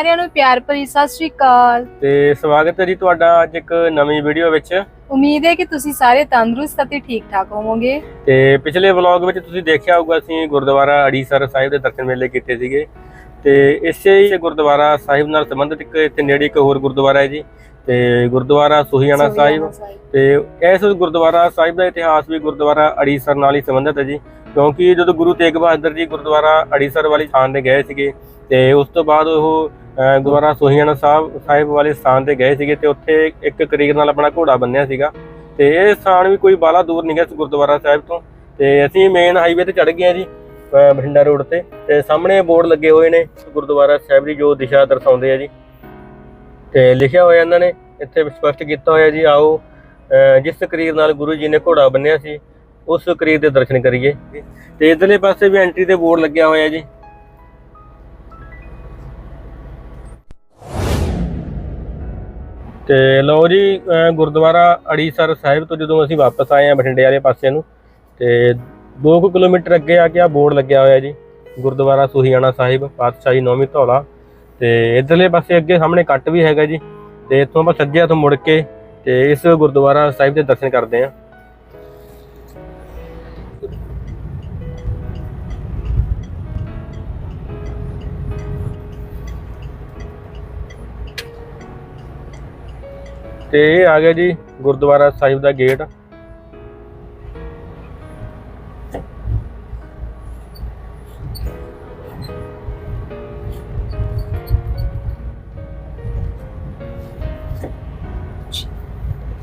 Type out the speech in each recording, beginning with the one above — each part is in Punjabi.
ਸਾਰਿਆਂ ਨੂੰ ਪਿਆਰ ਭਰੀ ਸਤਿ ਸ਼੍ਰੀ ਅਕਾਲ। ਤੇ ਸਵਾਗਤ ਹੈ ਜੀ ਤੁਹਾਡਾ ਅੱਜ ਇੱਕ ਨਵੀਂ ਵੀਡੀਓ ਵਿੱਚ। ਉਮੀਦ ਹੈ ਕਿ ਤੁਸੀਂ ਸਾਰੇ ਤੰਦਰੁਸਤ ਅਤੇ ਠੀਕ ਠਾਕ ਹੋਵੋਗੇ। ਤੇ ਪਿਛਲੇ ਵਲੌਗ ਵਿੱਚ ਤੁਸੀਂ ਦੇਖਿਆ ਹੋਊਗਾ ਅਸੀਂ ਗੁਰਦੁਆਰਾ ਅੜੀਸਰ ਸਾਹਿਬ ਦੇ ਦਰਸ਼ਨ ਮੇਲੇ ਕੀਤੇ ਸੀਗੇ। ਤੇ ਇਸੇ ਹੀ ਗੁਰਦੁਆਰਾ ਸਾਹਿਬ ਨਾਲ ਸੰਬੰਧਿਤ ਇੱਕ ਇੱਥੇ ਨੇੜੇ ਇੱਕ ਹੋਰ ਗੁਰਦੁਆਰਾ ਹੈ ਜੀ। ਤੇ ਗੁਰਦੁਆਰਾ ਸੁਹੀਆਣਾ ਸਾਹਿਬ। ਤੇ ਇਸ ਗੁਰਦੁਆਰਾ ਸਾਹਿਬ ਦਾ ਇਤਿਹਾਸ ਵੀ ਗੁਰਦੁਆਰਾ ਅੜੀਸਰ ਨਾਲ ਹੀ ਸੰਬੰਧਿਤ ਹੈ ਜੀ। ਕਿਉਂਕਿ ਜਦੋਂ ਗੁਰੂ ਤੇਗ ਬਹਾਦਰ ਜੀ ਗੁਰਦੁਆਰਾ ਅੜੀਸਰ ਵਾਲੀ ਸਥਾਨ ਤੇ ਗਏ ਸੀਗੇ ਤੇ ਉਸ ਤੋਂ ਬਾਅਦ ਉਹ ਅਹ, ਗੁਰਦੁਆਰਾ ਸੁਹੀਆਣਾ ਸਾਹਿਬ ਸਾਹਿਬ ਵਾਲੇ ਸਥਾਨ ਤੇ ਗਏ ਸੀਗੇ ਤੇ ਉੱਥੇ ਇੱਕ ਕਰੀਰ ਨਾਲ ਆਪਣਾ ਘੋੜਾ ਬੰਨਿਆ ਸੀਗਾ। ਤੇ ਇਹ ਸਥਾਨ ਵੀ ਕੋਈ ਬਾਲਾ ਦੂਰ ਨਹੀਂ ਗਿਆ ਇਸ ਗੁਰਦੁਆਰਾ ਸਾਹਿਬ ਤੋਂ। ਤੇ ਅਸੀਂ ਮੇਨ ਹਾਈਵੇ ਤੇ ਚੜ ਗਏ ਹਾਂ ਜੀ ਬਠਿੰਡਾ ਰੋਡ ਤੇ। ਤੇ ਸਾਹਮਣੇ ਬੋਰਡ ਲੱਗੇ ਹੋਏ ਨੇ ਗੁਰਦੁਆਰਾ ਸਾਹਿਬ ਦੀ ਜੋ ਦਿਸ਼ਾ ਦਰਸਾਉਂਦੇ ਆ ਜੀ। ਤੇ ਲਿਖਿਆ ਹੋਇਆ ਇਹਨਾਂ ਨੇ ਇੱਥੇ ਸਪਸ਼ਟ ਕੀਤਾ ਹੋਇਆ ਜੀ ਆਓ ਜਿਸ ਕਰੀਰ ਨਾਲ ਗੁਰੂ ਜੀ ਨੇ ਘੋੜਾ ਬੰਨਿਆ ਸੀ ਉਸ ਕਰੀਰ ਦੇ ਦਰਸ਼ਨ ਕਰੀਏ। ਤੇ ਇਧਰਲੇ ਪਾਸੇ ਵੀ ਐਂਟਰੀ ਤੇ ਬੋਰਡ ਲੱਗਿਆ ਹੋਇਆ ਜੀ। ਤੇ ਲਓ ਜੀ ਗੁਰਦੁਆਰਾ ਅੜੀਸਰ ਸਾਹਿਬ ਤੋਂ ਜਦੋਂ ਅਸੀਂ ਵਾਪਸ ਆਏ ਆ ਬਠਿੰਡੇ ਵਾਲੇ ਪਾਸੇ ਨੂੰ, ਤੇ 2 ਕਿਲੋਮੀਟਰ ਅੱਗੇ ਆ ਕੇ ਆ ਬੋਰਡ ਲੱਗਿਆ ਹੋਇਆ ਜੀ, ਗੁਰਦੁਆਰਾ ਸੁਹੀਆਣਾ ਸਾਹਿਬ, ਪਾਤਸ਼ਾਹੀ ਨੌਵੀਂ ਧੌਲਾ। ਤੇ ਇਧਰਲੇ ਪਾਸੇ ਅੱਗੇ ਸਾਹਮਣੇ ਕੱਟ ਵੀ ਹੈਗਾ ਜੀ, ਤੇ ਇੱਥੋਂ ਆਪਾਂ ਸੱਜੇ ਹੱਥ ਮੁੜ ਕੇ, ਤੇ ਇਸ ਗੁਰਦੁਆਰਾ ਸਾਹਿਬ ਦੇ ਦਰਸ਼ਨ ਕਰਦੇ ਆ ਤੇ ਇਹ ਆ ਗਿਆ ਜੀ ਗੁਰਦੁਆਰਾ ਸਾਹਿਬ ਦਾ ਗੇਟ।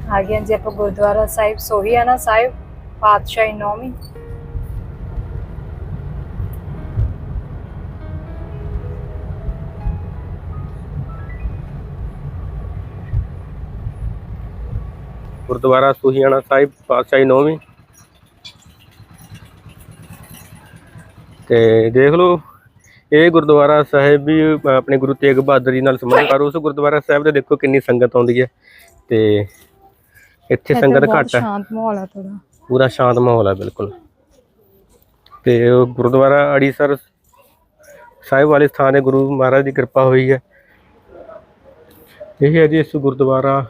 ਆ ਗਏ ਜੀ ਆਪਾਂ ਗੁਰਦੁਆਰਾ ਸਾਹਿਬ ਸੋਹੀਆਣਾ ਸਾਹਿਬ, ਪਾਤਸ਼ਾਹੀ ਨੌਵੀਂ। ਗੁਰਦੁਆਰਾ ਸੁਹੀਆਣਾ ਸਾਹਿਬ ਪਾਤਸ਼ਾਹੀ ਨੌਵੀਂ। ਤੇ ਦੇਖ ਲਓ ਇਹ ਗੁਰਦੁਆਰਾ ਸਾਹਿਬ ਵੀ ਆਪਣੇ ਗੁਰੂ ਤੇਗ ਬਹਾਦਰ ਜੀ ਨਾਲ ਸੰਬੰਧਿਤ ਪਰ ਉਸ ਗੁਰਦੁਆਰਾ ਸਾਹਿਬ ਦੇ ਦੇਖੋ ਕਿੰਨੀ ਸੰਗਤ ਆਉਂਦੀ ਹੈ। ਤੇ ਇੱਥੇ ਸੰਗਤ ਘੱਟ ਹੈ। ਸ਼ਾਂਤ ਮਾਹੌਲ ਆ ਥੋੜਾ ਪੂਰਾ ਸ਼ਾਂਤ ਮਾਹੌਲ ਹੈ ਬਿਲਕੁਲ। ਤੇ ਉਹ ਗੁਰਦੁਆਰਾ ਅੜੀਸਰ ਸਾਹਿਬ ਵਾਲੇ ਸਥਾਨ ਹੈ ਗੁਰੂ ਮਹਾਰਾਜ ਦੀ ਕਿਰਪਾ ਹੋਈ ਹੈ। ਇਹ ਹੈ ਜੀ ਇਸ ਗੁਰਦੁਆਰਾ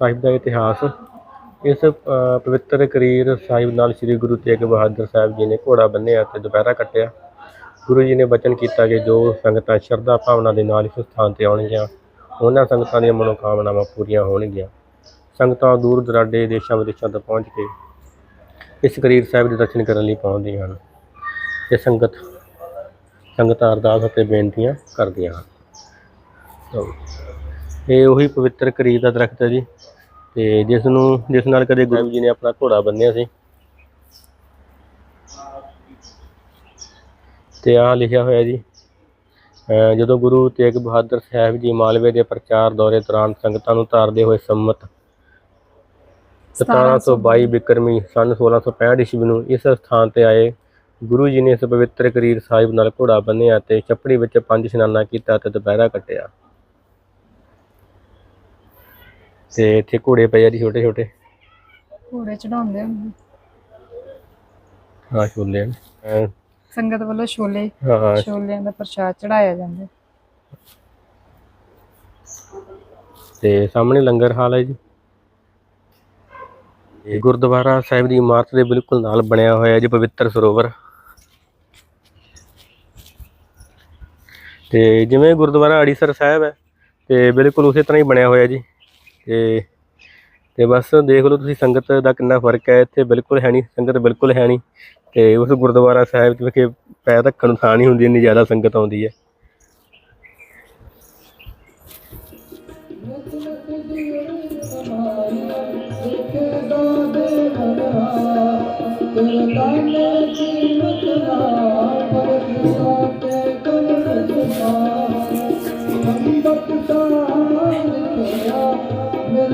ਸਾਹਿਬ ਦਾ ਇਤਿਹਾਸ। ਇਸ ਅ, ਪਵਿੱਤਰ ਕਰੀਰ ਸਾਹਿਬ ਨਾਲ ਸ੍ਰੀ ਗੁਰੂ ਤੇਗ ਬਹਾਦਰ ਸਾਹਿਬ ਜੀ ਨੇ ਘੋੜਾ ਬੰਨਿਆ ਅਤੇ ਦੁਪਹਿਰਾ ਕੱਟਿਆ। ਗੁਰੂ ਜੀ ਨੇ ਬਚਨ ਕੀਤਾ ਕਿ ਜੋ ਸੰਗਤਾਂ ਸ਼ਰਧਾ ਭਾਵਨਾ ਦੇ ਨਾਲ ਇਸ ਸਥਾਨ ਤੇ ਆਉਣਗੀਆਂ ਉਹਨਾਂ ਸੰਗਤਾਂ ਦੀਆਂ ਮਨੋਕਾਮਨਾਵਾਂ ਪੂਰੀਆਂ ਹੋਣਗੀਆਂ। ਸੰਗਤਾਂ ਦੂਰ ਦੁਰਾਡੇ ਦੇਸ਼ਾਂ ਵਿਦੇਸ਼ਾਂ ਤੋਂ ਪਹੁੰਚ ਕੇ ਇਸ ਕਰੀਰ ਸਾਹਿਬ ਦੇ ਦਰਸ਼ਨ ਕਰਨ ਲਈ ਪਹੁੰਚਦੀਆਂ ਹਨ। ਇਹ ਸੰਗਤ ਸੰਗਤਾਂ ਅਰਦਾਸ ਅਤੇ ਬੇਨਤੀਆਂ ਕਰਦੀਆਂ ਹਨ। ਲਓ। ਇਹ ਉਹੀ ਪਵਿੱਤਰ ਕਰੀਰ ਦਾ ਦਰਖਤ ਹੈ ਜੀ। ਤੇ ਜਿਸ ਨੂੰ, ਜਿਸ ਨਾਲ ਕਦੇ ਗੁਰੂ ਜੀ ਨੇ ਆਪਣਾ ਘੋੜਾ ਬੰਨਿਆ ਸੀ। ਤੇ ਆ ਲਿਖਿਆ ਹੋਇਆ ਜੀ, ਅਹ ਜਦੋਂ ਗੁਰੂ ਤੇਗ ਬਹਾਦਰ ਸਾਹਿਬ ਜੀ ਮਾਲਵੇ ਦੇ ਪ੍ਰਚਾਰ ਦੌਰੇ ਦੌਰਾਨ ਸੰਗਤਾਂ ਨੂੰ ਧਾਰਦੇ ਹੋਏ ਸੰਮਤ 1722 ਬਿਕਰਮੀ ਸਨ 1665 ਈਸਵੀ ਨੂੰ ਇਸ ਸਥਾਨ ਤੇ ਆਏ ਗੁਰੂ ਜੀ ਨੇ ਇਸ ਪਵਿੱਤਰ ਕਰੀਰ ਸਾਹਿਬ ਨਾਲ ਘੋੜਾ ਬੰਨਿਆ ਤੇ ਛੱਪੜੀ ਵਿੱਚ ਪੰਜ ਇਸ਼ਨਾਨਾ ਕੀਤਾ ਤੇ ਦੁਪਹਿਰਾ ਕੱਟਿਆ। ਤੇ ਇੱਥੇ ਘੋੜੇ ਪਏ ਆ ਜੀ ਛੋਟੇ ਛੋਟੇ। ਘੋੜੇ ਚੜਾਉਂਦੇ ਹੁੰਦੇ ਹਾਂ ਛੋਲੇ ਨੇ। ਸੰਗਤ ਵੱਲੋਂ ਛੋਲੇ ਹਾਂ। ਛੋਲਿਆਂ ਦਾ ਪ੍ਰਸ਼ਾਦ ਚੜਾਇਆ ਜਾਂਦਾ। ਤੇ ਸਾਹਮਣੇ ਲੰਗਰ ਹਾਲ ਹੈ ਜੀ। ਇਹ ਗੁਰਦੁਆਰਾ ਸਾਹਿਬ ਦੀ ਇਮਾਰਤ ਦੇ ਬਿਲਕੁਲ ਨਾਲ ਬਣਿਆ ਹੋਇਆ ਜੀ ਪਵਿੱਤਰ ਸਰੋਵਰ। ਤੇ ਜਿਵੇਂ ਗੁਰਦੁਆਰਾ ਅੜੀਸਰ ਸਾਹਿਬ ਹੈ ਤੇ ਬਿਲਕੁਲ ਉਸੇ ਤਰ੍ਹਾਂ ਹੀ ਬਣਿਆ ਹੋਇਆ ਜੀ। ਤੇ ਤੇ ਬਸ ਦੇਖ ਲਓ ਤੁਸੀਂ ਸੰਗਤ ਦਾ ਕਿੰਨਾ ਫ਼ਰਕ ਹੈ, ਇੱਥੇ ਬਿਲਕੁਲ ਹੈ ਨਹੀਂ, ਸੰਗਤ ਬਿਲਕੁਲ ਹੈ ਨਹੀਂ, ਤੇ ਉਸ ਗੁਰਦੁਆਰਾ ਸਾਹਿਬ ਦੇ ਵਿਖੇ ਪੈਰ ਧੱਕਣ ਨੂੰ ਥਾਂ ਨਹੀਂ ਹੁੰਦੀ, ਇੰਨੀ ਜ਼ਿਆਦਾ ਸੰਗਤ ਆਉਂਦੀ ਹੈ। ਮਿਲ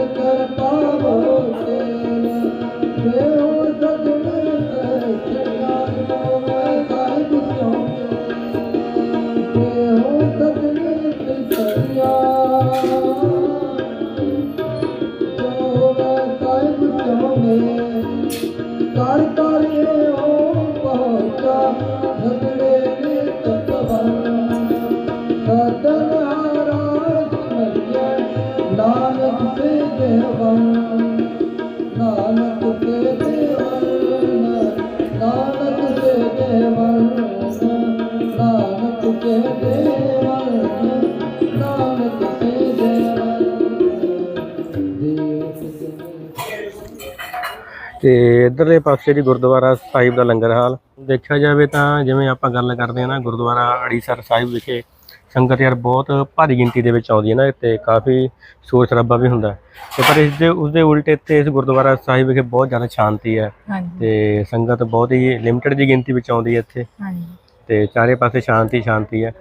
ਕਰ ਪਾਵੋ ਤੇਰੇ ਤੇ ਇਧਰਲੇ ਪਾਸੇ ਜੀ ਗੁਰਦੁਆਰਾ ਸਾਹਿਬ ਦਾ ਲੰਗਰ ਹਾਲ। ਦੇਖਿਆ ਜਾਵੇ ਤਾਂ ਜਿਵੇਂ ਆਪਾਂ ਗੱਲ ਕਰਦੇ ਹਾਂ ਨਾ ਗੁਰਦੁਆਰਾ ਅੜੀਸਰ ਸਾਹਿਬ ਵਿਖੇ ਸੰਗਤ ਯਾਰ ਬਹੁਤ ਭਾਰੀ ਗਿਣਤੀ ਦੇ ਵਿੱਚ ਆਉਂਦੀ ਹੈ ਨਾ ਤੇ ਕਾਫੀ ਸ਼ੋਰ ਸ਼ਰਾਬਾ ਵੀ ਹੁੰਦਾ। ਹੈ। ਤੇ ਪਰ ਇਸ ਦੇ ਉਸ ਦੇ ਉਲਟ ਇੱਥੇ ਇਸ ਗੁਰਦੁਆਰਾ ਸਾਹਿਬ ਵਿਖੇ ਬਹੁਤ ਜ਼ਿਆਦਾ ਸ਼ਾਂਤੀ ਹੈ। ਤੇ ਸੰਗਤ ਬਹੁਤ ਹੀ ਲਿਮਟਿਡ ਦੀ ਗਿਣਤੀ ਵਿੱਚ ਆਉਂਦੀ ਹੈ ਇੱਥੇ। ਤੇ ਚਾਰੇ ਪਾਸੇ ਸ਼ਾਂਤੀ ਸ਼ਾਂਤੀ ਹੈ।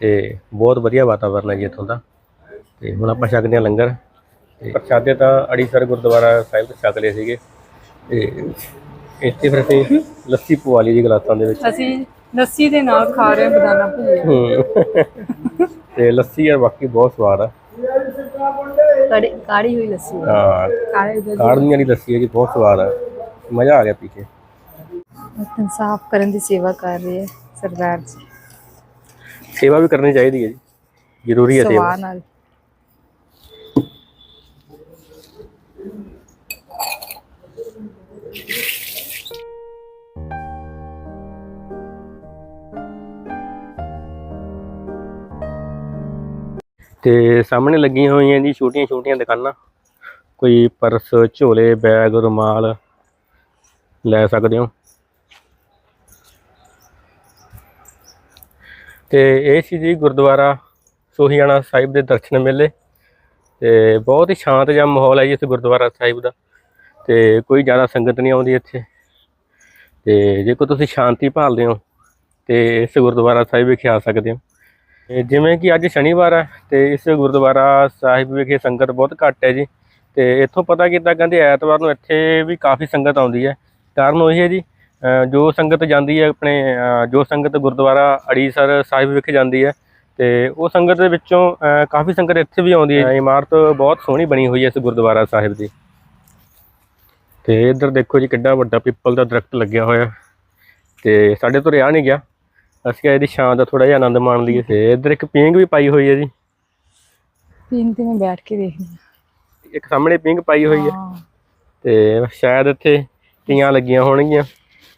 ਤੇ ਬਹੁਤ ਵਧੀਆ ਵਾਤਾਵਰਨ ਹੈ ਜੀ ਇੱਥੋਂ ਦਾ। ਤੇ ਹੁਣ ਆਪਾਂ ਛਕਦੇ ਹਾਂ ਲੰਗਰ। ਪ੍ਰਸ਼ਾਦੇ ਤਾਂ ਅੜੀਸਰ ਗੁਰਦੁਆਰਾ ਸਾਹਿਬ ਤੋਂ ਛਕ ਲਏ ਸੀਗੇ। ਤੇ ਇੱਥੇ ਫਿਰ ਅਸੀਂ ਲੱਸੀ ਪਵਾ ਲਈ ਜੀ ਗਲਾਸਾਂ ਦੇ ਵਿੱਚ। ਅਸੀਂ ਲੱਸੀ ਦੇ ਨਾਲ ਖਾ ਰਹੇ ਹਾਂ ਬਦਾਨਾ ਭੁਜੀਆ ਹੂੰ। ਤੇ ਲੱਸੀ ਯਾਰ ਬਾਕੀ ਬਹੁਤ ਸਵਾਦ ਆ। ਕੜੀ ਕਾੜੀ ਹੋਈ ਲੱਸੀ। ਹਾਂ। ਕਾੜੇ ਦੁੱਧ ਕਾੜਨੀ ਵਾਲੀ ਲੱਸੀ ਹੈ ਜੀ ਬਹੁਤ ਸਵਾਦ ਆ। ਮਜ਼ਾ ਆ ਗਿਆ ਪੀ ਕੇ। ਬਰਤਨ ਸਾਫ਼ ਕਰਨ ਦੀ ਸੇਵਾ ਕਰ ਰਹੇ ਹੈ ਸਰਦਾਰ ਜੀ। ਸੇਵਾ ਵੀ ਕਰਨੀ ਚਾਹੀਦੀ ਹੈ ਜੀ। ਜ਼ਰੂਰੀ ਹੈ ਸੇਵਾ। ਸਵਾਹ ਨਾਲ। ਤੇ ਸਾਹਮਣੇ ਲੱਗੀਆਂ ਹੋਈਆਂ ਜੀ, ਛੋਟੀਆਂ ਛੋਟੀਆਂ ਦੁਕਾਨਾਂ। ਕੋਈ ਪਰਸ, ਝੋਲੇ, ਬੈਗ, ਰੁਮਾਲ ਲੈ ਸਕਦੇ ਹੋ। ਤੇ ਇਹ ਸੀ ਜੀ ਗੁਰਦੁਆਰਾ ਸੋਹੀਆਣਾ ਸਾਹਿਬ ਦੇ ਦਰਸ਼ਨ ਮੇਲੇ। ਤੇ ਬਹੁਤ ਹੀ ਸ਼ਾਂਤ ਜਿਹਾ ਮਾਹੌਲ ਹੈ ਜੀ ਇਸ ਗੁਰਦੁਆਰਾ ਸਾਹਿਬ ਦਾ। ਤੇ ਕੋਈ ਜ਼ਿਆਦਾ ਸੰਗਤ ਨਹੀਂ ਆਉਂਦੀ ਇੱਥੇ। ਤੇ ਜੇਕਰ ਤੁਸੀਂ ਸ਼ਾਂਤੀ ਭਾਲਦੇ ਹੋ, ਤੇ ਇਸ ਗੁਰਦੁਆਰਾ ਸਾਹਿਬ ਵਿਖੇ ਆ ਸਕਦੇ ਹੋ। ਜਿਵੇਂ ਕਿ ਅੱਜ ਸ਼ਨੀਵਾਰ ਹੈ ਤੇ ਇਸ ਗੁਰਦੁਆਰਾ ਸਾਹਿਬ ਵਿਖੇ ਸੰਗਤ ਬਹੁਤ ਘੱਟ ਹੈ ਜੀ। ਤੇ ਇੱਥੋਂ ਪਤਾ ਕੀਤਾ ਕਹਿੰਦੇ ਐਤਵਾਰ ਨੂੰ ਇੱਥੇ ਵੀ ਕਾਫੀ ਸੰਗਤ ਆਉਂਦੀ ਹੈ। ਕਾਰਨ ਉਹੀ ਹੈ ਜੀ ਜੋ ਸੰਗਤ ਜਾਂਦੀ ਹੈ ਆਪਣੇ ਜੋ ਸੰਗਤ ਗੁਰਦੁਆਰਾ ਅੜੀਸਰ ਸਾਹਿਬ ਵਿਖੇ ਜਾਂਦੀ ਹੈ ਤੇ ਉਹ ਸੰਗਤ ਦੇ ਵਿੱਚੋਂ ਕਾਫੀ ਸੰਗਤ ਇੱਥੇ ਵੀ ਆਉਂਦੀ ਹੈ। ਇਮਾਰਤ ਬਹੁਤ ਸੋਹਣੀ ਬਣੀ ਹੋਈ ਹੈ ਇਸ ਗੁਰਦੁਆਰਾ ਸਾਹਿਬ ਦੀ। ਤੇ ਇੱਧਰ ਦੇਖੋ ਜੀ ਕਿੱਡਾ ਵੱਡਾ ਪਿੱਪਲ ਦਾ ਦਰਖਤ ਲੱਗਿਆ ਹੋਇਆ। ਤੇ ਸਾਡੇ ਤੋਂ ਰਿਹਾ ਨਹੀਂ ਗਿਆ। ਅਸੀਂ ਇਹਦੀ ਛਾਂ ਦਾ ਥੋੜਾ ਜਿਹਾ ਆਨੰਦ ਮਾਣ ਲਈਏ ਤੇ ਇੱਧਰ ਇੱਕ ਪੀਂਘ ਵੀ ਪਾਈ ਹੋਈ ਹੈ ਜੀ। ਪੀਣ ਤੇ ਮੈਂ ਬੈਠ ਕੇ ਦੇਖਦੀ ਹਾਂ। ਇੱਕ ਸਾਹਮਣੇ ਪੀਂਘ ਪਾਈ ਹੋਈ ਹੈ। ਤੇ ਸ਼ਾਇਦ ਇੱਥੇ ਤੀਆਂ ਲੱਗੀਆਂ ਹੋਣਗੀਆਂ।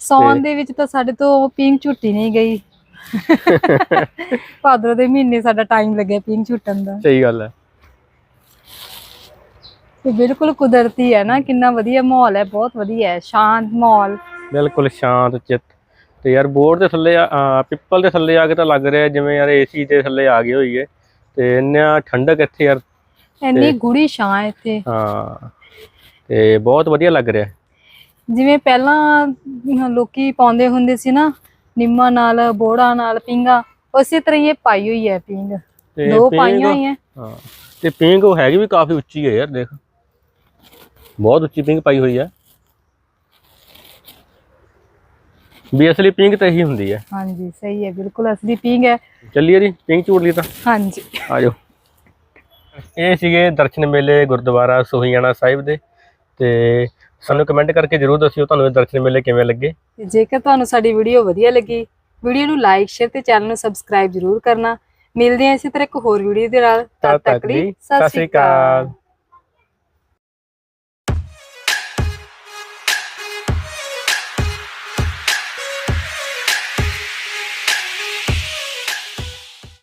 ਸਾਉਣ ਦੇ ਵਿੱਚ ਤਾਂ ਸਾਡੇ ਤੋਂ ਪੀਂਘ ਝੁੱਟੀ ਨਹੀਂ ਗਈ। ਭਾਦਰੋਂ ਦੇ ਮਹੀਨੇ ਸਾਡਾ ਟਾਈਮ ਲੱਗਿਆ ਪੀਂਘ ਝੁੱਟਣ ਦਾ। ਸਹੀ ਗੱਲ ਹੈ। ਤੇ ਬਿਲਕੁਲ ਕੁਦਰਤੀ ਹੈ ਨਾ ਕਿੰਨਾ ਵਧੀਆ ਮਾਹੌਲ ਹੈ ਬਹੁਤ ਵਧੀਆ ਹੈ ਸ਼ਾਂਤ ਮਾਹੌਲ। ਬਿਲਕੁਲ ਸ਼ਾਂਤ ਚਿੱਤ ਤੇ ਯਾਰ ਬੋਰਡ ਦੇ ਥੱਲੇ ਪਿੱਪਲ ਦੇ ਥੱਲੇ ਆ ਕੇ ਤਾਂ ਲੱਗ ਰਿਹਾ ਜਿਵੇਂ ਯਾਰ ਏਸੀ ਦੇ ਥੱਲੇ ਆ ਗਏ ਹੋਈਏ। ਤੇ ਇੰਨਾ ਠੰਡਕ ਇੱਥੇ ਯਾਰ ਇੰਨੀ ਗੂੜੀ ਛਾਂ ਇੱਥੇ। ਹਾਂ ਤੇ ਬਹੁਤ ਵਧੀਆ ਲੱਗ ਰਿਹਾ। ਜਿਵੇਂ ਪਹਿਲਾਂ ਲੋਕੀ ਪਾਉਂਦੇ ਹੁੰਦੇ ਸੀ ਨਾ ਨਿੰਮਾਂ ਨਾਲ ਬੋੜਾਂ ਨਾਲ ਪਿੰਗਾ ਉਸੇ ਤਰ੍ਹਾਂ ਇਹ ਪਾਈ ਹੋਈ ਹੈ ਪਿੰਗ ਦੋ ਪਾਈਆਂ ਹੋਈਆਂ। ਹਾਂ ਤੇ ਪਿੰਗ ਉਹ ਹੈਗੀ ਵੀ ਕਾਫੀ ਉੱਚੀ ਹੈ ਯਾਰ ਦੇਖ। ਬਹੁਤ ਉੱਚੀ ਪਿੰਗ ਪਾਈ ਹੋਈ ਹੈ। ਵੀ ਅਸਲੀ ਪਿੰਗ ਤਾਂ ਇਹੀ ਹੁੰਦੀ ਹੈ। ਹਾਂਜੀ ਸਹੀ ਹੈ ਬਿਲਕੁਲ ਅਸਲੀ ਪਿੰਗ ਹੈ। ਚੱਲੀਏ ਜੀ ਪਿੰਗ ਝੂੜ ਲਈ ਤਾਂ। ਹਾਂਜੀ। ਆ ਜਾਓ ਇਹ ਸੀਗੇ ਦਰਸ਼ਨ ਮੇਲੇ ਗੁਰਦੁਆਰਾ ਸੋਹੀਆਣਾ ਸਾਹਿਬ ਦੇ। ਤੇ ਸਾਨੂੰ ਕਮੈਂਟ ਕਰਕੇ ਜਰੂਰ ਦੱਸਿਓ ਤੁਹਾਨੂੰ ਇਹ ਦਰਸ਼ਨ ਮੇਲੇ ਕਿਵੇਂ ਲੱਗੇ। ਜੇਕਰ ਤੁਹਾਨੂੰ ਸਾਡੀ ਵੀਡੀਓ ਵਧੀਆ ਲੱਗੀ ਵੀਡੀਓ ਨੂੰ ਲਾਈਕ ਸ਼ੇਅਰ ਤੇ ਚੈਨਲ ਨੂੰ ਸਬਸਕ੍ਰਾਈਬ ਜ਼ਰੂਰ ਕਰਨਾ। ਮਿਲਦੇ ਹਾਂ ਇਸੇ ਤਰ੍ਹਾਂ ਇੱਕ ਹੋਰ ਵੀਡੀਓ ਦੇ ਨਾਲ। ਤਦ ਤੱਕ ਲਈ ਸਤਿ ਸ਼੍ਰੀ ਅਕਾਲ।